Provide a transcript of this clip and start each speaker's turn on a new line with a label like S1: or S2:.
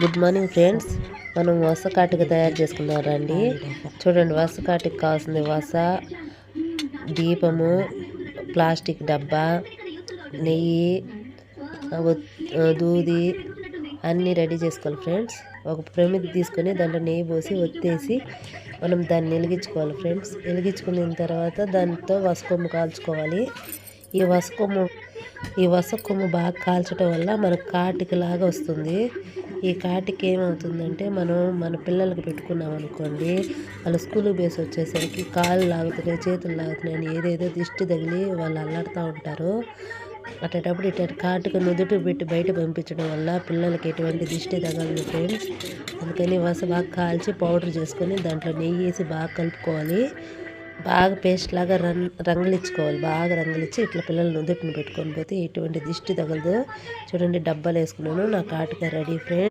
S1: Good morning friends మనం వస కాటిక తయారు చేసుకున్నారండి చూడండి వస కాటికి కావాల్సింది వస దీపము ప్లాస్టిక్ డబ్బా నెయ్యి దూది అన్నీ రెడీ చేసుకోవాలి ఫ్రెండ్స్. ఒక ప్రమిది తీసుకొని దాంట్లో నెయ్యి పోసి ఒత్తేసి మనం దాన్ని వెలిగించుకోవాలి ఫ్రెండ్స్. వెలిగించుకున్న తర్వాత దాంతో వసకొమ్ము కాల్చుకోవాలి. ఈ వసకొమ్ము ఈ వసకొమ్ము బాగా కాల్చడం వల్ల మనకు కాటికి లాగా వస్తుంది. ఈ కాటికి ఏమవుతుందంటే మనం మన పిల్లలకు పెట్టుకున్నాం అనుకోండి వాళ్ళ స్కూల్కి బేస్ వచ్చేసరికి కాళ్ళు లాగుతున్నాయి చేతులు లాగుతున్నాయి అని ఏదేదో దిష్టి తగిలి వాళ్ళు అల్లాడుతూ ఉంటారు. అట్టేటప్పుడు ఇట్లా కాటుకు నుదుటి పెట్టి బయట పంపించడం వల్ల పిల్లలకి ఎటువంటి దిష్టి తగలదు ఫ్రెండ్స్. అందుకని వస బాగా కాల్చి పౌడర్ చేసుకొని దాంట్లో నెయ్యి వేసి బాగా కలుపుకోవాలి. బాగా పేస్ట్ లాగా రన్ రంగులిచ్చుకోవాలి. బాగా రంగులిచ్చి ఇట్లా పిల్లలు నుదుటిని పెట్టుకొని పోతే ఎటువంటి దిష్టి తగలదు. చూడండి డబ్బాలు వేసుకున్నాను నా కాటుగా రెడీ ఫ్రెండ్స్.